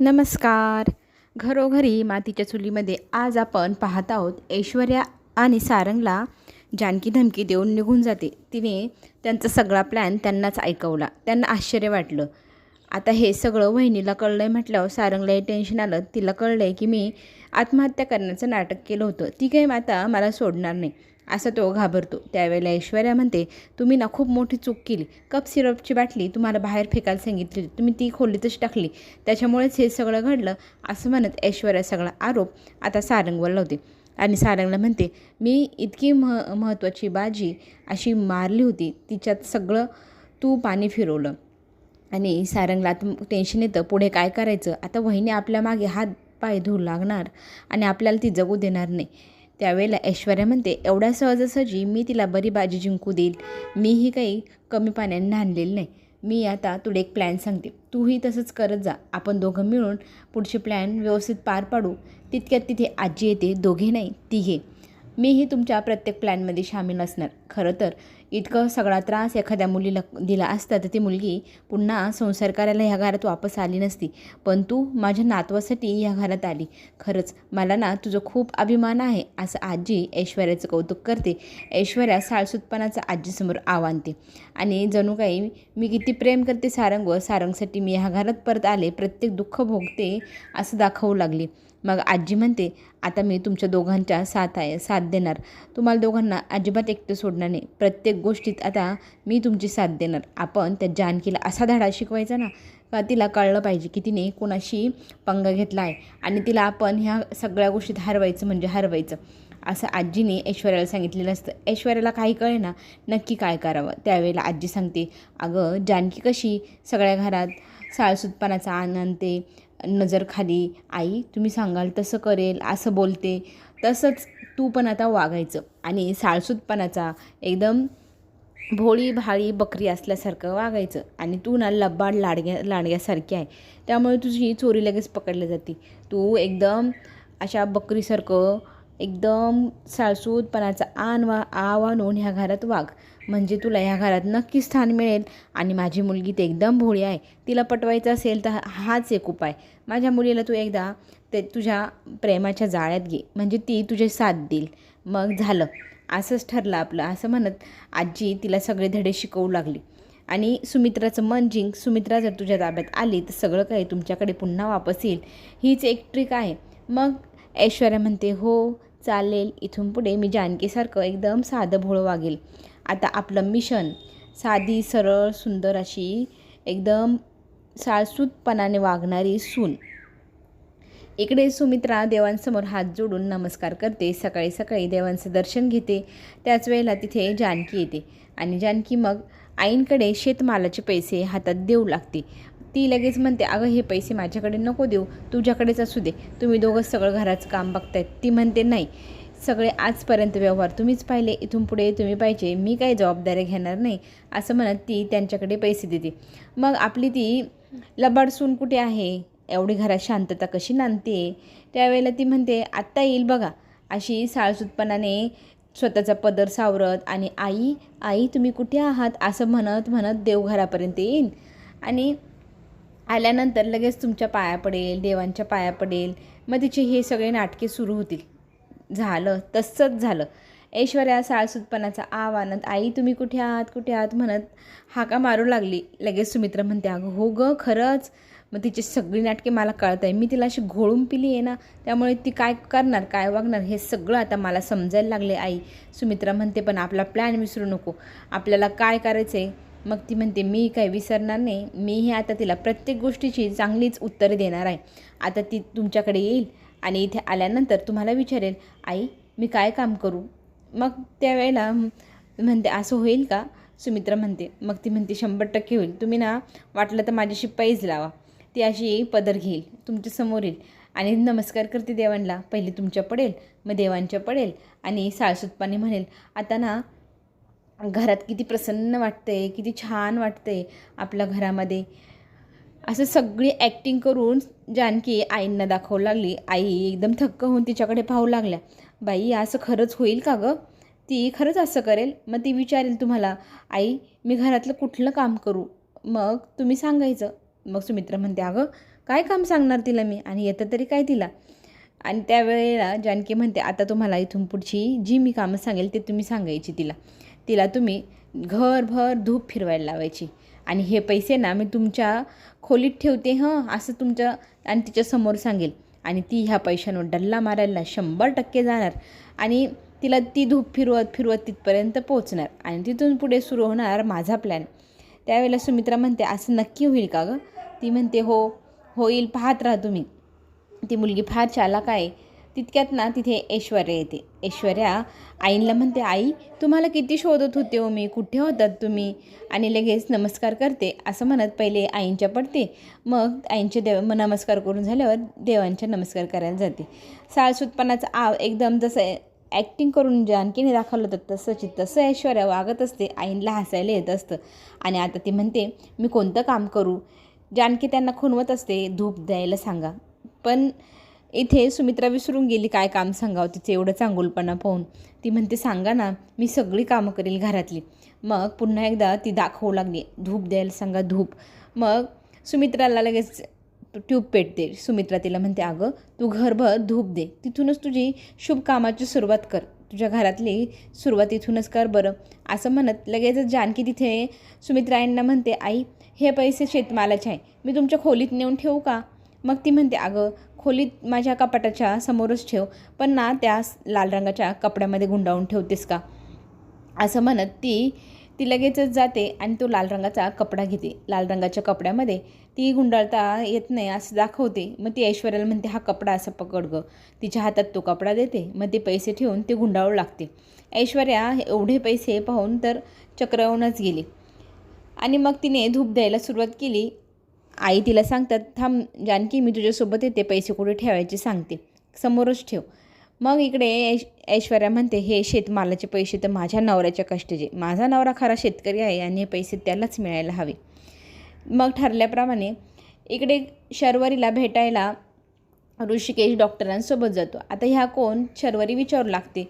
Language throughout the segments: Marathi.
नमस्कार. घरोघरी मातीच्या चुलीमध्ये आज आपण पाहत आहोत ऐश्वर्या आणि सारंगला जानकी धमकी देऊन निघून जाते. तिने त्यांचा सगळा प्लॅन त्यांनाच ऐकवला. त्यांना आश्चर्य वाटलं. आता हे सगळं वहिनीला कळलं आहे म्हटल्यावर सारंगलाही टेन्शन आलं. तिला कळलं आहे की मी आत्महत्या करण्याचं नाटक केलं होतं. ती काही आता मला सोडणार नाही. असं तो घाबरतो. त्यावेळेला ऐश्वर्या म्हणते तुम्ही ना खूप मोठी चूक केली. कप सिरपची बाटली तुम्हाला बाहेर फेकायला सांगितली. तुम्ही ती खोलीतच टाकली. त्याच्यामुळेच हे सगळं घडलं असं म्हणत ऐश्वर्या सगळा आरोप आता सारंगवर लावते. आणि सारंगला म्हणते मी इतकी मह महत्त्वाची बाजी अशी मारली होती. तिच्यात सगळं तू पाणी फिरवलं. आणि सारंगला टेन्शन येतं. पुढे काय करायचं? आता वहिनी आपल्या मागे हात पाय धुवू लागणार आणि आपल्याला ती जगू देणार नाही. त्यावेळेला ऐश्वर्या म्हणते एवढ्या सहजासहजी मी तिला बरी बाजी जिंकू देईल. मीही काही कमी पाण्याने नांदलेली नाही. मी आता तुला एक प्लॅन सांगते. तूही तसंच करत जा. आपण दोघं मिळून पुढचे प्लॅन व्यवस्थित पार पाडू. तितक्यात तिथे आजी येते. दोघे नाही तिघे. मीही तुमच्या प्रत्येक प्लॅनमध्ये सामील असणार. खरं तर. इतकं सगळा त्रास एखाद्या मुलीला दिला असता तर ती मुलगी पुन्हा संसार करायला ह्या घरात वापस आली नसती. पण तू माझ्या नातवासाठी ह्या घरात आली. खरंच मला ना तुझं खूप अभिमान आहे असं आजी ऐश्वर्याचं कौतुक करते. ऐश्वर्या साळसूतपणाचं आजीसमोर आव्हानते आणि जणू काही मी किती प्रेम करते सारंग व सारंगसाठी मी ह्या घरात परत आले. प्रत्येक दुःख भोगते असं दाखवू लागले. मग आजी म्हणते आता मी तुमच्या दोघांच्या साथ आहे साथ देणार. तुम्हाला दोघांना अजिबात एकटं सोडणार नाही. प्रत्येक गोष्टीत आता मी तुमची साथ देणार. आपण त्या जानकीला असा धडा शिकवायचा ना का तिला कळलं पाहिजे की तिने कोणाशी पंगा घेतला आहे आणि तिला आपण ह्या सगळ्या गोष्टीत हरवायचं म्हणजे हरवायचं. असं आजीने ऐश्वर्याला सांगितलेलं असतं. ऐश्वर्याला काही कळे ना नक्की काय करावं. त्यावेळेला आजी सांगते अगं जानकी कशी सगळ्या घरात साळसूतपणाचा आनंदते नजर खाली. आई तुम्ही सांगाल तसं करेल असं बोलते. तसंच तू पण आता वागायचं आणि साळसूतपणाचा एकदम भोळी भाळी बकरी असल्यासारखं वागायचं. आणि तू ना लब्बाड लाडग्या लाडग्यासारखी आहे. त्यामुळे तुझी चोरी लगेच पकडली जाते. तू एकदम अशा बकरीसारखं एकदम साळसूतपणाचा आन वा आवानून ह्या घरात वाघ. म्हणजे तुला ह्या घरात नक्की स्थान मिळेल. आणि माझी मुलगी ते एकदम भोळी आहे. तिला पटवायचं असेल तर हाच एक उपाय. माझ्या मुलीला तू एकदा ते तुझ्या प्रेमाच्या जाळ्यात घे. म्हणजे ती तुझे साथ देईल. मग झालं. असंच ठरलं आपलं. असं म्हणत आजी तिला सगळे धडे शिकवू लागली. आणि सुमित्राचं मन जिंक. सुमित्रा जर तुझ्या ताब्यात आली तर सगळं काही तुमच्याकडे पुन्हा वापस येईल. हीच एक ट्रिक आहे. मग ऐश्वर्या म्हणते हो चालेल. इथून पुढे मी जानकीसारखं एकदम साधं भोळं वागेल. आता आपलं मिशन साधी सरळ सुंदर अशी एकदम साळसूतपणाने वागणारी सून. इकडे सुमित्रा देवांसमोर हात जोडून नमस्कार करते. सकाळी सकाळी देवांचं दर्शन घेते. त्याच वेळेला तिथे जानकी येते. आणि जानकी मग आईंकडे शेतमालाचे पैसे हातात देऊ लागते. ती लगेच म्हणते अगं हे पैसे माझ्याकडे नको देऊ. तुझ्याकडेच असू दे. तुम्ही दोघं सगळं घराचं काम बघतायत. ती म्हणते नाही. सगळे आजपर्यंत व्यवहार तुम्हीच पाहिले इथून पुढे तुम्ही पाहिजे मी काही जबाबदारी घेणार नाही असं म्हणत ती त्यांच्याकडे पैसे देते. मग आपली ती लबाडसून कुठे आहे? एवढी घरात शांतता कशी नांदते? त्यावेळेला ती म्हणते आत्ता येईल बघा. अशी साळसूतपणाने स्वतःचा पदर सावरत आणि आई आई तुम्ही कुठे आहात? असं म्हणत म्हणत देवघरापर्यंत येईन. आणि आल्यानंतर लगेच तुमच्या पाया पडेल देवांच्या पाया पडेल. मग तिचे हे सगळे नाटके सुरू होतील. झालं तसंच झालं. ऐश्वर्या साळसूतपणाचा आव्हानात आई तुम्ही कुठे आहात? कुठे आहात? म्हणत हाका मारू लागली. लगेच सुमित्र म्हणते अगं हो गं खरंच. मग तिची सगळी नाटके मला कळत आहे मी तिला अशी घोळून पिली आहे ना त्यामुळे ती काय करणार काय वागणार हे सगळं आता मला समजायला लागले आई. सुमित्रा म्हणते पण आपला प्लॅन विसरू नको. आपल्याला काय करायचं आहे मग ती म्हणते मी काय विसरणार नाही. मी हे आता तिला प्रत्येक गोष्टीची चांगलीच उत्तरे देणार आहे. आता ती तुमच्याकडे येईल आणि इथे आल्यानंतर तुम्हाला विचारेल आई मी काय काम करू? मग त्यावेळेला म्हणते असं होईल का? सुमित्रा म्हणते मग ती म्हणते शंभर टक्के होईल. तुम्ही ना वाटलं तर माझ्याशी पैज लावा. ती अशी पदर घेईल तुमच्यासमोर येईल. आणि नमस्कार करते देवांना. पहिले तुमच्या पडेल मग देवांच्या पडेल. आणि साळसूतपाने म्हणेल आता ना घरात किती प्रसन्न वाटतंय किती छान वाटतंय आपल्या घरामध्ये. असं सगळी ॲक्टिंग करून जानकी आईंना दाखवू लागली. आई एकदम थक्क होऊन तिच्याकडे पाहू लागल्या. बाई असं खरंच होईल का गं? ती खरंच असं करेल? मग ती विचारेल तुम्हाला आई मी घरातलं कुठलं काम करू? मग तुम्ही सांगायचं. मग सुमित्रा म्हणते अगं काय काम सांगणार तिला मी? आणि येतं तरी काय तिला? आणि त्यावेळेला जानकी म्हणते आता तुम्हाला इथून पुढची जी मी कामं सांगेल ते तुम्ही सांगायची तिला. तिला तुम्ही घरभर धूप फिरवायला लावायची. आणि हे पैसे ना मी तुमच्या खोलीत ठेवते हं असं तुमच्या आणि तिच्यासमोर सांगेल. आणि ती ह्या पैशांवर डल्ला मारायला शंभर टक्के जाणार. आणि तिला ती धूप फिरवत फिरवत तिथपर्यंत पोहोचणार. आणि तिथून पुढे सुरू होणार माझा प्लॅन त्यावेळेला सुमित्रा म्हणते असं नक्की होईल का गं? ती म्हणते हो होईल पाहत राहा तुम्ही. ती मुलगी फार चालाक आहे. तितक्यात ना तिथे ऐश्वर्या येते. ऐश्वर्या आईला म्हणते आई तुम्हाला किती शोधत होते हो मी? कुठे होतात तुम्ही? आणि लगेच नमस्कार करते असं म्हणत पहिले आईंच्या पडते. मग आईंचे देव नमस्कार करून झाल्यावर देवांच्या नमस्कार करायला जाते. साळसूतपणाचा आव एकदम जसं ॲक्टिंग करून जानकीने दाखवलं होतं तसंच तसं ऐश्वर्या वागत असते आईंला हसायला येत असतं. आणि आता ती म्हणते मी कोणतं काम करू? जानकी त्यांना खुणवत असते धूप द्यायला सांगा. पण इथे सुमित्रा विसरून गेली काय काम सांगावं तिचं एवढं चांगुलपणा पाहून. ती म्हणते सांगा ना मी सगळी कामं करेल घरातली. मग पुन्हा एकदा ती दाखवू लागली धूप द्यायला सांगा धूप. मग सुमित्राला लगेच ट्यूब पेटते. सुमित्रा तिला म्हणते अगं तू घरभर धूप दे. तिथूनच तुझी शुभ कामाची सुरुवात कर. तुझ्या घरातली सुरुवात इथूनच कर बरं. असं म्हणत लगेचच जानकी तिथे सुमित्रायांना म्हणते आई हे पैसे शेतमालाचे आहे. मी तुमच्या खोलीत नेऊन ठेवू का? मग ती म्हणते अगं खोलीत माझ्या कपाटाच्या समोरच ठेव पण ना त्या लाल रंगाच्या कपड्यामध्ये गुंडाळून ठेवतेस का? असं म्हणत ती ती लगेचच जाते आणि तो लाल रंगाचा कपडा घेते. लाल रंगाच्या कपड्यामध्ये ती गुंडाळता येत नाही असं दाखवते. मग ती ऐश्वर्याला म्हणते हा कपडा असं पकड गं. तिच्या हातात तो कपडा देते. मग ते पैसे ठेवून ते गुंडाळू लागते. ऐश्वर्या एवढे पैसे पाहून तर चक्रवूनच गेली. आणि मग तिने धूप द्यायला सुरुवात केली. आई तिला सांगतात थांब जानकी मी तुझ्यासोबत येते पैसे कुठे ठेवायचे सांगते. समोरच ठेव. मग इकडे ऐश ऐश्वर्या म्हणते हे शेतमालाचे पैसे तर माझ्या नवऱ्याच्या कष्टाचे. माझा नवरा खरा शेतकरी आहे आणि हे पैसे त्यालाच मिळायला हवे. मग ठरल्याप्रमाणे इकडे शर्वरीला भेटायला ऋषिकेश डॉक्टरांसोबत जातो. आता ह्या कोण? शर्वरी विचारू लागते.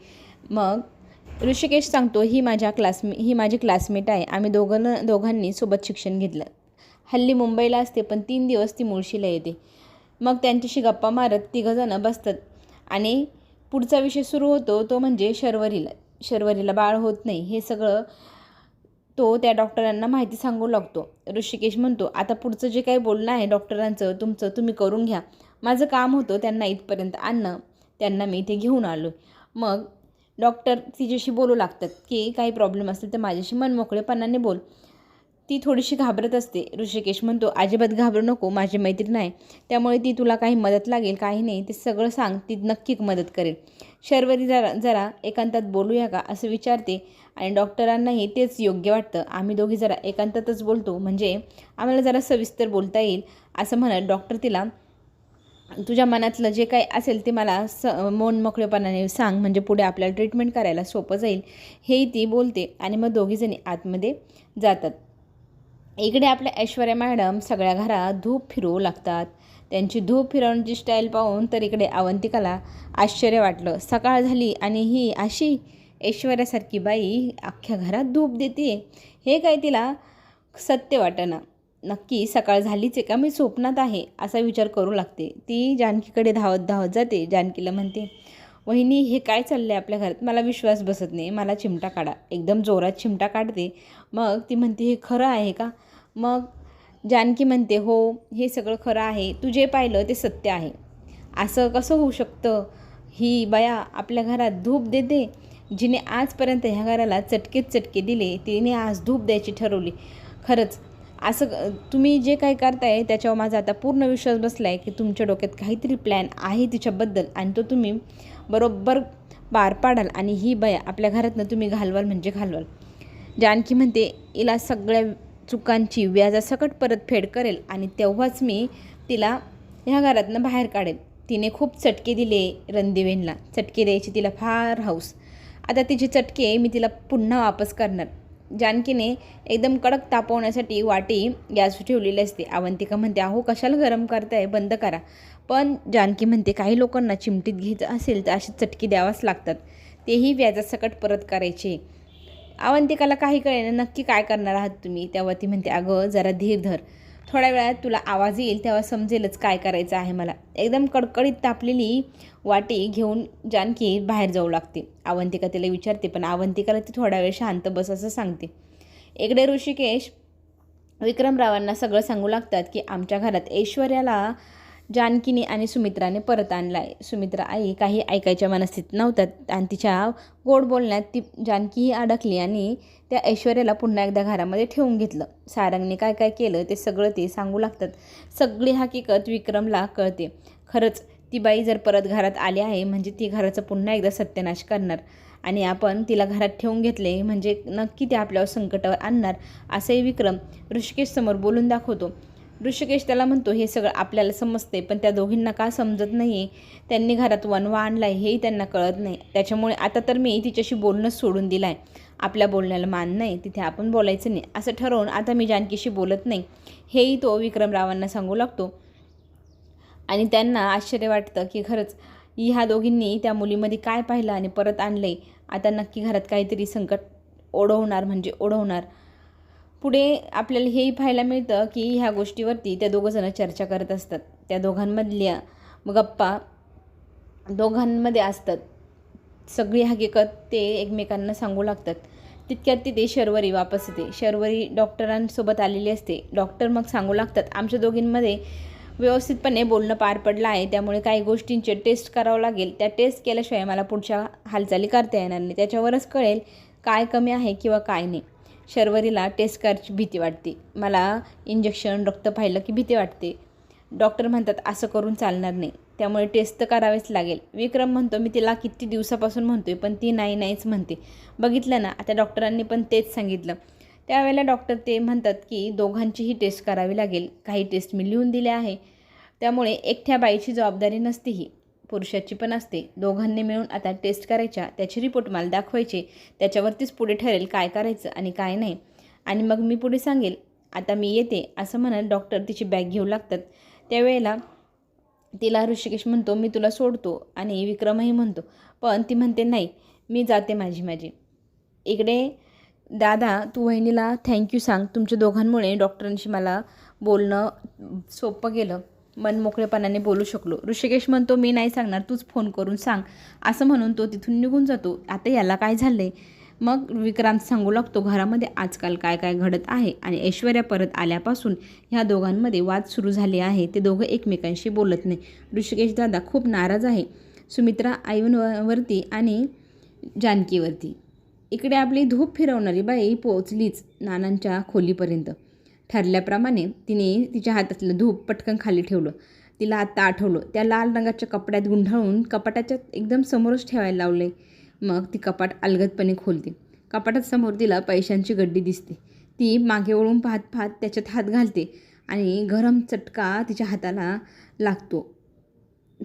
मग ऋषिकेश सांगतो ही माझ्या क्लासमे ही माझी क्लासमेट आहे. आम्ही दोघं दोघांनी सोबत शिक्षण घेतलं. हल्ली मुंबईला असते पण तीन दिवस ती मुळशीला येते. मग त्यांच्याशी गप्पा मारत तिघंजणं बसतात. आणि पुढचा विषय सुरू होतो तो म्हणजे शर्वरीला. शर्वरीला बाळ होत नाही हे सगळं तो त्या डॉक्टरांना माहिती सांगू लागतो. ऋषिकेश म्हणतो आता पुढचं जे काही बोलणं आहे डॉक्टरांचं तुमचं तुम्ही करून घ्या. माझं काम होतं त्यांना इथपर्यंत आणणं त्यांना मी इथे घेऊन आलो मग डॉक्टर तिच्याशी बोलू लागतात की काही प्रॉब्लेम असेल तर माझ्याशी मनमोकळेपणाने बोल. ती थोडीशी घाबरत असते. ऋषिकेश म्हणतो अजिबात घाबरू नको माझी मैत्रीण आहे. त्यामुळे ती तुला काही मदत लागेल काही नाही. ते सगळं सांग ती नक्की मदत करेल. शर्वरी जरा जरा एकांतात बोलूया का? असं विचारते आणि डॉक्टरांनाही तेच योग्य वाटतं. आम्ही दोघी जरा एकांतातच बोलतो. म्हणजे आम्हाला जरा सविस्तर बोलता येईल असं म्हणत डॉक्टर तिला तुझ्या मनातलं जे काही असेल ते मला स मन मोकळेपणाने सांग. म्हणजे पुढे आपल्याला ट्रीटमेंट करायला सोपं जाईल. हेही ती बोलते आणि मग दोघीजणी आतमध्ये जातात. इकडे आपल्या ऐश्वर्या मॅडम सगळ्या घरात धूप फिरवू लागतात. त्यांची धूप फिरवण्याची स्टाईल पाहून तर इकडे अवंतिकाला आश्चर्य वाटलं. सकाळ झाली आणि ही अशी ऐश्वर्यासारखी बाई अख्ख्या घरात धूप देते. हे काय तिला सत्य वाटेना. नक्की सकाळ झालीच आहे का? मी स्वप्नात आहे असा विचार करू लागते. ती जानकीकडे धावत धावत जाते. जानकीला म्हणते वहिनी हे काय चाललं आहे आपल्या घरात? मला विश्वास बसत नाही. मला चिमटा काढा. एकदम जोरात चिमटा काढते. मग ती म्हणते हे खरं आहे का? मग जानकी म्हणते हो हे सगळं खरं आहे. तू जे पाहिलं ते सत्य आहे. असं कसं होऊ शकतं? ही बया आपल्या घरात धूप देते. जिने आजपर्यंत ह्या घराला चटकेत चटके दिले तिने आज धूप द्यायची ठरवली. खरंच असं तुम्ही जे काही करताय त्याच्यावर माझा आता पूर्ण विश्वास बसला आहे की तुमच्या डोक्यात काहीतरी प्लॅन आहे तिच्याबद्दल आणि तो तुम्ही बरोबर पार पाडाल आणि ही बया आपल्या घरातनं तुम्ही घालवाल म्हणजे घालवाल. जानकी म्हणते हिला सगळ्या चुकांची व्याजासकट परतफेड करेल आणि तेव्हाच मी तिला ह्या घरातनं बाहेर काढेल. तिने खूप चटके दिले रणदिवेनला चटके द्यायची तिला फार हौस. आता तिचे चटके मी तिला पुन्हा वापस करणार. जानकीने एकदम कडक तापवण्यासाठी वाटी गॅस ठेवलेली असते. अवंतिका म्हणते अहो कशाला गरम करताय? बंद करा. पण जानकी म्हणते काही लोकांना चिमटीत घ्यायचं असेल तर अशी चटके द्यावाच लागतात. तेही व्याजासकट परत करायचे. अवंतिकाला काही कळेना नक्की काय करणार आहात तुम्ही? तेव्हा ती म्हणते अगं जरा धीर धर. थोड्या वेळात तुला आवाज येईल तेव्हा समजेलच काय करायचं आहे मला. एकदम कडकडीत तापलेली वाटी घेऊन जानकी बाहेर जाऊ लागते. अवंतिका तिला विचारते पण अवंतिकाला ती थोडा वेळ शांत बस असं सांगते. इकडे ऋषिकेश विक्रमरावांना सगळं सांगू लागतात की आमच्या घरात ऐश्वर्याला जानकीने आणि सुमित्राने परत आणला आहे सुमित्रा आई काही ऐकायच्या मनस्थित नव्हत्यात आणि तिच्या गोड बोलण्यात ती जानकीही अडकली आणि त्या ऐश्वर्याला पुन्हा एकदा घरामध्ये ठेवून घेतलं. सारंगने काय काय केलं ते सगळं ते सांगू लागतात. सगळी हकीकत विक्रमला कळते. खरंच ती बाई जर परत घरात आली आहे म्हणजे ती घराचं पुन्हा एकदा सत्यानाश करणार आणि आपण तिला घरात ठेवून घेतले म्हणजे नक्की ते आपल्यावर संकटावर आणणार असंही विक्रम ऋषिकेशसमोर बोलून दाखवतो. ऋषिकेश त्याला म्हणतो हे सगळं आपल्याला समजते पण त्या दोघींना का समजत नाही त्यांनी घरात वनवा आणला आहे हेही त्यांना कळत नाही. त्याच्यामुळे आता तर मी तिच्याशी बोलणंच सोडून दिलं आहे आपल्या बोलण्याला मान नाही तिथे आपण बोलायचं नाही. असं ठरवून आता मी जानकीशी बोलत नाही. हेही तो विक्रमरावांना सांगू लागतो. आणि त्यांना आश्चर्य वाटतं की खरंच ह्या दोघींनी त्या मुलीमध्ये काय पाहिलं आणि परत आणलं आता नक्की घरात काहीतरी संकट ओढवणार म्हणजे ओढवणार. पुढे आपल्याला हेही पाहायला मिळतं की ह्या गोष्टीवरती त्या दोघंजणं चर्चा करत असतात. त्या दोघांमधल्या गप्पा दोघांमध्ये असतात. सगळी हकीकत ते एकमेकांना सांगू लागतात. तितक्यात तिथे शर्वरी वापस येते. शर्वरी डॉक्टरांसोबत आलेली असते. डॉक्टर मग सांगू लागतात आमच्या दोघींमध्ये व्यवस्थितपणे बोलणं पार पडलं आहे. त्यामुळे काही गोष्टींचे टेस्ट करावं लागेल. त्या टेस्ट केल्याशिवाय मला पुढच्या हालचाली करता येणार नाही. त्याच्यावरच कळेल काय कमी आहे किंवा काय नाही. शर्वरीला टेस्ट करायची भीती वाटते. मला इंजेक्शन रक्त पाहिलं की भीती वाटते. डॉक्टर म्हणतात असं करून चालणार नाही. त्यामुळे टेस्ट तर करावेच लागेल. विक्रम म्हणतो मी तिला किती दिवसापासून म्हणतोय पण ती नाही नाहीच म्हणते. बघितलं ना आता डॉक्टरांनी पण तेच सांगितलं. त्यावेळेला डॉक्टर ते म्हणतात की दोघांचीही टेस्ट करावी लागेल. काही टेस्ट मी लिहून दिले आहे. त्यामुळे एकट्या बाईची जबाबदारी नसते ही पुरुषाची पण असते. दोघांनी मिळून आता टेस्ट करायच्या. त्याचे रिपोर्ट मला दाखवायचे. त्याच्यावरतीच पुढे ठरेल काय करायचं आणि काय नाही. आणि मग मी पुढे सांगेल आता मी येते असं म्हणत डॉक्टर तिची बॅग घेऊ लागतात. त्यावेळेला तिला ऋषिकेश म्हणतो मी तुला सोडतो आणि विक्रमही म्हणतो. पण ती म्हणते नाही मी जाते माझी माझी. इकडे दादा तू वहिनीला थँक्यू सांग. तुमच्या दोघांमुळे डॉक्टरांशी मला बोलणं सोपं गेलं. मन मोकळेपणाने बोलू शकलो. ऋषिकेश म्हणतो मी नाही सांगणार तूच फोन करून सांग. असं म्हणून तो तिथून निघून जातो. आता याला काय झालं आहे मग विक्रांत सांगू लागतो घरामध्ये आजकाल काय काय घडत आहे आणि ऐश्वर्या परत आल्यापासून ह्या दोघांमध्ये वाद सुरू झाले आहे. ते दोघं एकमेकांशी बोलत नाही. ऋषिकेश दादा खूप नाराज आहे. सुमित्रा आईवरती आणि जानकीवरती. इकडे आपली धूप फिरवणारी बाई पोचलीच नानांच्या खोलीपर्यंत. ठरल्याप्रमाणे तिने तिच्या हातातलं धूप पटकन खाली ठेवलं. तिला आत्ता आठवलं त्या लाल रंगाच्या कपड्यात गुंढाळून कपाटाच्या एकदम समोरच ठेवायला लावलं. मग ती कपाट अलगदपणे खोलते. कपाटात समोर तिला पैशांची गड्डी दिसते. ती मागे वळून पाहत पाहत त्याच्यात हात घालते आणि गरम चटका तिच्या हाताला लागतो.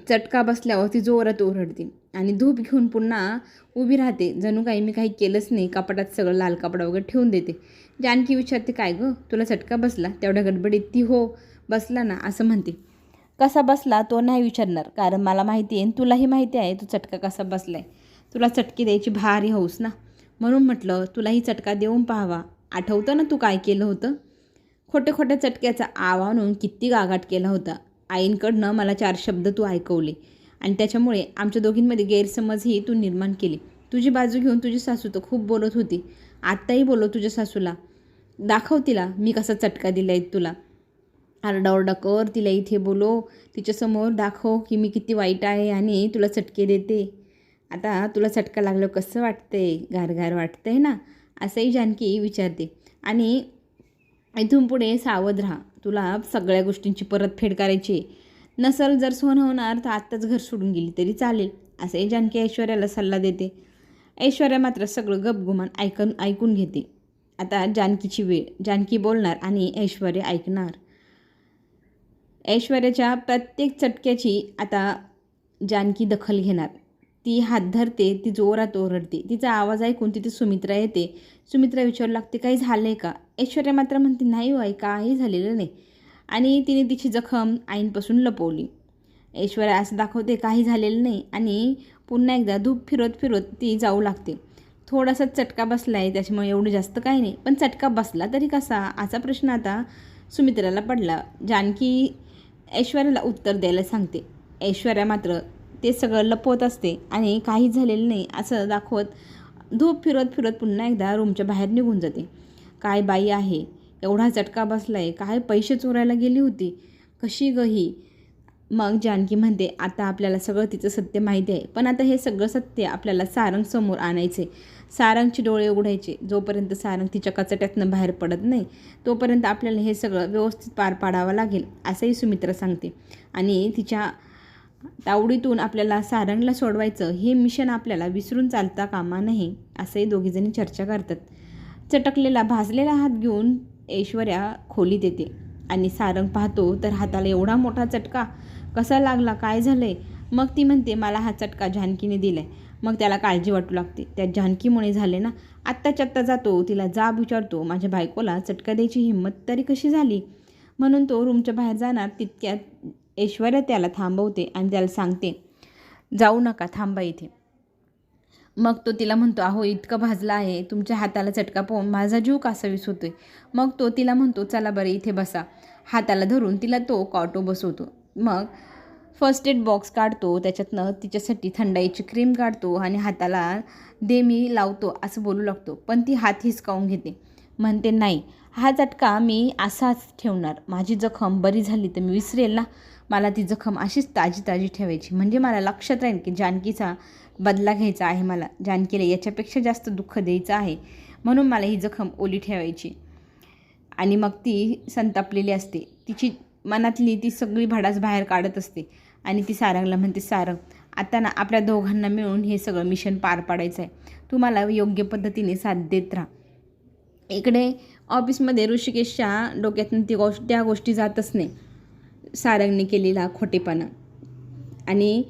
चटका बसल्यावर ती जोरात ओरडते आणि धूप घेऊन पुन्हा उभी राहते. जणू काही मी काही केलंच नाही. कपाटात सगळं लाल कपडा वगैरे ठेवून देते. जानकी विचारते काय गं? तुला चटका बसला? तेवढ्या गडबडीत ती हो बसला ना असं म्हणते. कसा बसला तो नाही विचारणार कारण मला माहिती आहे तुलाही माहिती आहे तू चटका कसा बसला आहे तुला चटकी द्यायची भारी हौस ना. म्हणून म्हटलं तुलाही चटका देऊन पाहावा. आठवतं ना तू काय केलं होतं? खोट्या खोट्या चटक्याचा आवानून किती गागाट केला होता. आईंकडनं मला चार शब्द तू ऐकवले आणि त्याच्यामुळे आमच्या दोघींमध्ये गैरसमजही तू निर्माण केली. तुझी बाजू घेऊन तुझी सासू तर खूप बोलत होती. आत्ताही बोलव तुझ्या सासूला. दाखव तिला मी कसा चटका दिला आहे तुला आरडाओरडा कर तिला इथे बोलो. तिच्यासमोर दाखव की मी किती वाईट आहे आणि तुला चटके देते. आता तुला चटका लागलं कसं वाटतंय? गारगार आहे ना? असंही जानकी विचारते. आणि इथून पुढे सावध राहा. तुला सगळ्या गोष्टींची परतफेड करायची नसल जर सोन होणार तर आत्ताच घर सोडून गेली तरी चालेल. असंही जानकी ऐश्वर्याला सल्ला देते. ऐश्वर्या मात्र सगळं गपगुमान ऐकून ऐकून घेते. आता जानकीची वेळ. जानकी बोलणार आणि ऐश्वर्या ऐकणार. ऐश्वर्याच्या प्रत्येक चटक्याची आता जानकी दखल घेणार. ती हात धरते ती जोरात ओरडते. तिचा आवाज ऐकून तिथे सुमित्रा येते. सुमित्रा विचारू लागते काही झालं आहे का? ऐश्वर्या मात्र म्हणते नाही हो आई काही झालेलं नाही. आणि तिने तिची जखम आईंपासून लपवली. ऐश्वर्या असं दाखवते काही झालेलं नाही. आणि पुन्हा एकदा धूप फिरत फिरत ती जाऊ लागते. थोडासा चटका बसला आहे त्याच्यामुळे एवढं जास्त काही नाही. पण चटका बसला तरी कसा? असा प्रश्न आता सुमित्राला पडला. जानकी ऐश्वर्याला उत्तर द्यायला सांगते. ऐश्वर्या मात्र ते सगळं लपवत असते आणि काही झालेलं नाही असं दाखवत धूप फिरत फिरत पुन्हा एकदा रूमच्या बाहेर निघून जाते. काय बाई आहे? एवढा चटका बसला आहे काय पैसे चोरायला गेली होती? कशी ग ही? मग जानकी म्हणते आता आपल्याला सगळं तिचं सत्य माहिती आहे. पण आता हे सगळं सत्य आपल्याला सारंग समोर आणायचे सारंगचे डोळे उघडायचे. जोपर्यंत सारंग तिच्या कचट्यातनं बाहेर पडत नाही तोपर्यंत आपल्याला हे सगळं व्यवस्थित पार पाडावं लागेल असंही सुमित्रा सांगते. आणि तिच्या तावडीतून आपल्याला सारंगला सोडवायचं हे मिशन आपल्याला विसरून चालता कामा नाही असंही दोघीजणी चर्चा करतात. चटकलेला भाजलेला हात घेऊन ऐश्वर्या खोलीत येते. आणि सारंग पाहतो तर हाताला एवढा मोठा चटका कसा लागला काय झालंय? मग ती म्हणते मला हा चटका जानकीने दिलाय. मग त्याला काळजी वाटू लागते. त्या जानकीमुळे झाले ना आत्ताच्या आत्ता जातो तिला जाब विचारतो माझ्या बायकोला चटका द्यायची हिंमत तरी कशी झाली? म्हणून तो रूमच्या बाहेर जाणार तितक्यात ऐश्वर्या त्याला थांबवते आणि त्याला सांगते जाऊ नका थांबा इथे. मग तो तिला म्हणतो अहो इतकं भाजला आहे तुमच्या हाताला चटका पाहून माझा जीव कासावीस होतोय. मग तो तिला म्हणतो चला बरं इथे बसा. हाताला धरून तिला तो कॉटो बसवतो. मग फर्स्ट एड बॉक्स काढतो त्याच्यातनं तिच्यासाठी थंडाईची क्रीम काढतो आणि हाताला दे मी लावतो असं बोलू लागतो. पण ती हात हिसकावून घेते. म्हणते नाही हा चटका मी असाच ठेवणार. माझी जखम बरी झाली तर मी विसरेल ना. मला ती जखम अशीच ताजी ताजी ठेवायची. म्हणजे मला लक्षात राहील की जानकीचा बदला घ्यायचा आहे मला. जानकीला याच्यापेक्षा जास्त दुःख द्यायचं आहे. म्हणून मला ही जखम ओली ठेवायची. आणि मग ती संतापलेली असते. तिची मनातली ती सगळी भाडास बाहेर काढत असते. आणि ती सारंगला म्हणते सारंग आता ना आपल्या दोघांना मिळून हे सगळं मिशन पार पाडायचं आहे तुम्हाला योग्य पद्धतीने साथ देत राहा. इकडे ऑफिसमध्ये ऋषिकेशच्या डोक्यातून ती गोष्ट त्या गोष्टी जातच नाही. सारंगने केलेला खोटेपणा. आणि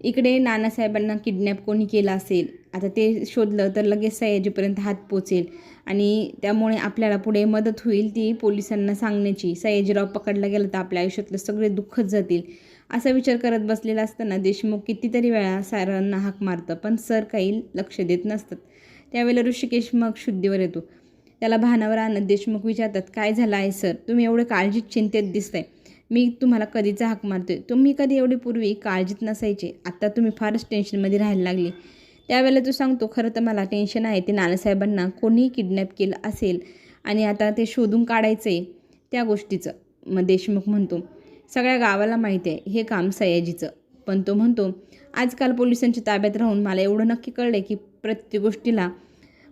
इकडे नानासाहेबांना किडनॅप कोणी केला असेल आता ते शोधलं तर लगेच सयाजीपर्यंत हात पोचेल. आणि त्यामुळे आपल्याला पुढे मदत होईल ती पोलिसांना सांगण्याची. सयाजीराव पकडला गेला तर आपल्या आयुष्यातलं सगळे दुःखच जातील असा विचार करत बसलेला असताना देशमुख कितीतरी वेळा सारांना हाक मारतं पण सर काही लक्ष देत नसतात. त्यावेळेला ऋषिकेश मग शुद्धीवर येतो. त्याला भानावर आणत देशमुख विचारतात काय झालं आहे सर? तुम्ही एवढे काळजीत चिंतेत दिसताय. मी तुम्हाला कधीचा हाक मारतोय? तुम्ही कधी एवढी पूर्वी काळजीत नसायचे. आत्ता तुम्ही फारच टेन्शनमध्ये राहायला लागले. त्यावेळेला तू सांगतो खरं तर मला टेन्शन आहे ते नानासाहेबांना कोणीही किडनॅप केलं असेल आणि आता ते शोधून काढायचं आहे त्या गोष्टीचं मग देशमुख म्हणतो. सगळ्या गावाला माहिती आहे हे काम सयाजीचं. पण तो म्हणतो आजकाल पोलिसांच्या ताब्यात राहून मला एवढं नक्की कळलं की प्रत्येक गोष्टीला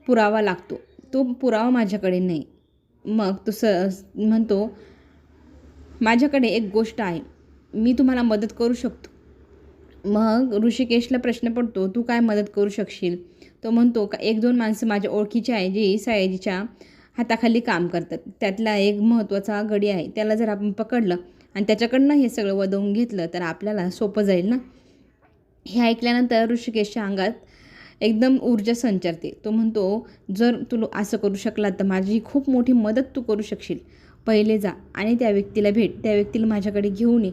पुरावा लागतो. तो पुरावा माझ्याकडे नाही. मग तो स म्हणतो माझ्याकडे एक गोष्ट आहे. मी तुम्हाला मदत करू शकतो. मग ऋषिकेशला प्रश्न पडतो तू काय मदत करू शकशील? तो म्हणतो का एक दोन माणसं माझ्या ओळखीची आहे जी सयाजीच्या हाताखाली काम करतात. त्यातला एक महत्त्वाचा गडी आहे. त्याला जर आपण पकडलं आणि त्याच्याकडनं हे सगळं वदवून घेतलं तर आपल्याला सोपं जाईल ना? हे ऐकल्यानंतर ऋषिकेशच्या अंगात एकदम ऊर्जा संचारते. तो म्हणतो जर तू असं करू शकला तर माझी खूप मोठी मदत तू करू शकशील. पहिले जा आणि त्या व्यक्तीला भेट. त्या व्यक्तीला माझ्याकडे घेऊन ये.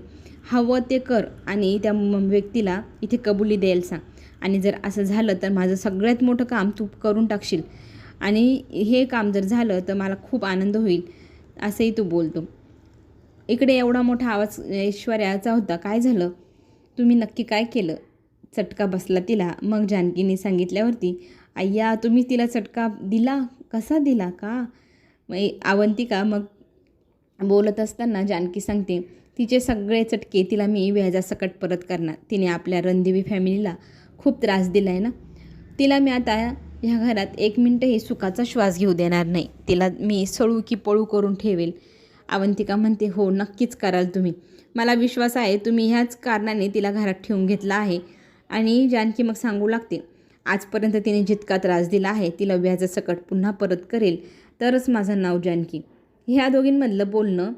हवं ते कर आणि त्या व्यक्तीला इथे कबुली द्यायला सांग. आणि जर असं झालं तर माझं सगळ्यात मोठं काम तू करून टाकशील. आणि हे काम जर झालं तर मला खूप आनंद होईल असंही तू बोलतो. इकडे एवढा मोठा आवाज ऐश्वर्याचा होता. काय झालं? तुम्ही नक्की काय केलं? चटका बसला तिला. मग जानकीने सांगितल्यावरती अय्या तुम्ही तिला चटका दिला? कसा दिला? का? मग आवंतिका. अवंतिका मग बोलत असताना जानकी सांगते तिचे सगळे चटके तिला मी व्याजासकट परत करणार. तिने आपल्या रणदेवी फॅमिलीला खूप त्रास दिला आहे ना? तिला मी आता ह्या घरात एक मिनटंही सुखाचा श्वास घेऊ देणार नाही. तिला मी सळू की पळू करून ठेवेल. अवंतिका म्हणते हो नक्कीच कराल तुम्ही. मला विश्वास आहे तुम्ही ह्याच कारणाने तिला घरात ठेवून घेतला आहे आणि जानकी मग सांगू लागते आजपर्यंत तिने जितका त्रास दिला आहे तिला व्याजासकट पुन्हा परत करेल. तरच माझं नाव जानकी. ह्या दोघींमधलं बोलणं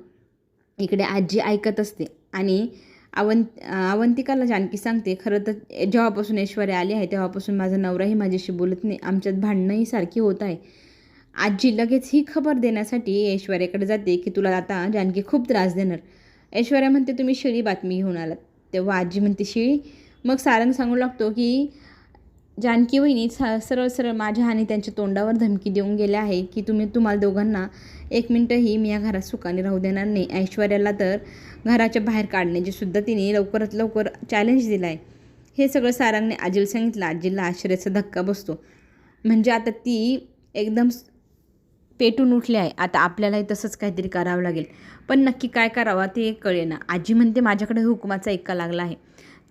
इकडे आजी ऐकत असते. आणि अवंत अवंतिकाला जानकी सांगते खरं तर जेव्हापासून ऐश्वर्या आली आहे तेव्हापासून माझा नवराही माझ्याशी बोलत नाही. आमच्यात भांडणंही सारखी होत आहे. आजी लगेच ही खबर देण्यासाठी ऐश्वर्याकडे जाते की तुला आता जानकी खूप त्रास देणार. ऐश्वर्या म्हणते तुम्ही शिळी बातमी घेऊन आलात. तेव्हा आजी म्हणते शिळी? मग सारंग सांगू लागतो की जानकी वहिनी सा सरळ सरळ माझ्या आणि त्यांच्या तोंडावर धमकी देऊन गेल्या आहे की तुम्ही तुम्हाला दोघांना एक मिनटंही मी या घरात सुखाने राहू देणार नाही. ऐश्वर्याला तर घराच्या बाहेर काढण्याची सुद्धा तिने लवकरात लवकर चॅलेंज दिला आहे हे सगळं सारंगने आजीला सांगितलं. आजीला आश्चर्याचा धक्का बसतो. म्हणजे आता ती एकदम पेटून उठली आहे. आता आपल्यालाही तसंच काहीतरी करावं लागेल. पण नक्की काय करावं ते कळेना. आजी म्हणते माझ्याकडे हुकुमाचा एक्का लागला आहे.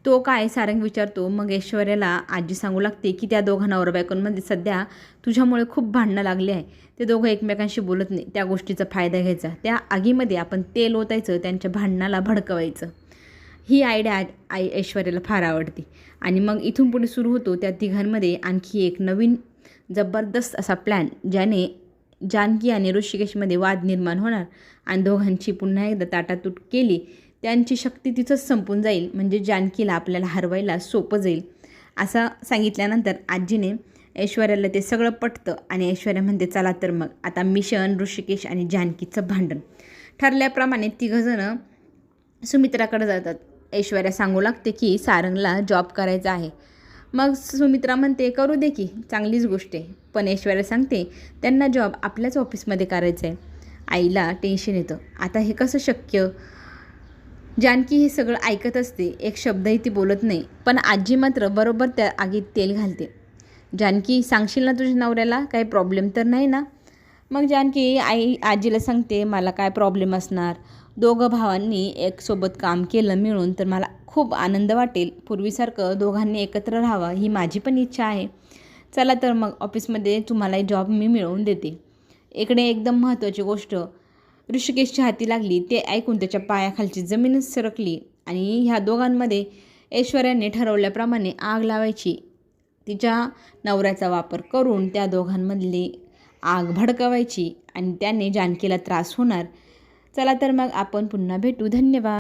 तो काय सारंग विचारतो मग ऐश्वर्याला आजी सांगू लागते की त्या दोघांना नवरा सध्या तुझ्यामुळे खूप भांडणं लागले आहे. ते दोघं एकमेकांशी बोलत नाही. त्या गोष्टीचा फायदा घ्यायचा. त्या आगीमध्ये आपण तेल ओतायचं त्यांच्या भांडणाला भडकवायचं. ही आयडिया आई ऐश्वर्याला फार आवडते. आणि मग इथून पुढे सुरू होतो त्या तिघांमध्ये आणखी एक नवीन जबरदस्त असा प्लॅन ज्याने जानकी आणि ऋषिकेशमध्ये वाद निर्माण होणार. आणि दोघांची पुन्हा एकदा ताटातूट केली त्यांची शक्ती तिथंच संपून जाईल. म्हणजे जानकीला आपल्याला हरवायला सोपं जाईल. असं सांगितल्यानंतर आजीने ऐश्वर्याला ते सगळं पटतं आणि ऐश्वर्या म्हणते चला तर मग. आता मिशन ऋषिकेश आणि जानकीचं भांडण. ठरल्याप्रमाणे तिघंजणं सुमित्राकडे जातात. ऐश्वर्या सांगू लागते की सारंगला जॉब करायचा आहे. मग सुमित्रा म्हणते करू दे की. चांगलीच गोष्ट आहे. पण ऐश्वर्या सांगते त्यांना जॉब आपल्याच ऑफिसमध्ये करायचं आहे आईला टेन्शन येतं. आता हे कसं शक्य? जानकी हे सगळं ऐकत असते. एक शब्दही ती बोलत नाही. पण आजी मात्र बरोबर त्या आगीत तेल घालते. जानकी सांगशील ना तुझ्या नवऱ्याला? काही प्रॉब्लेम तर नाही ना? मग जानकी आई आजीला सांगते मला काय प्रॉब्लेम असणार? दोघं भावांनी एक सोबत काम केलं मिळून तर मला खूप आनंद वाटेल. पूर्वीसारखं दोघांनी एकत्र राहावं ही माझी पण इच्छा आहे. चला तर मग ऑफिसमध्ये तुम्हाला जॉब मी मिळवून देते. इकडे एकदम महत्त्वाची गोष्ट ऋषिकेशच्या हाती लागली ते ऐकून त्याच्या पायाखालची जमीनच सरकली आणि ह्या दोघांमध्ये ऐश्वर्याने ठरवल्याप्रमाणे आग लावायची. तिच्या नवऱ्याचा वापर करून त्या दोघांमधली आग भडकवायची आणि त्याने जानकीला त्रास होणार. चला तर मग आपण पुन्हा भेटू. धन्यवाद.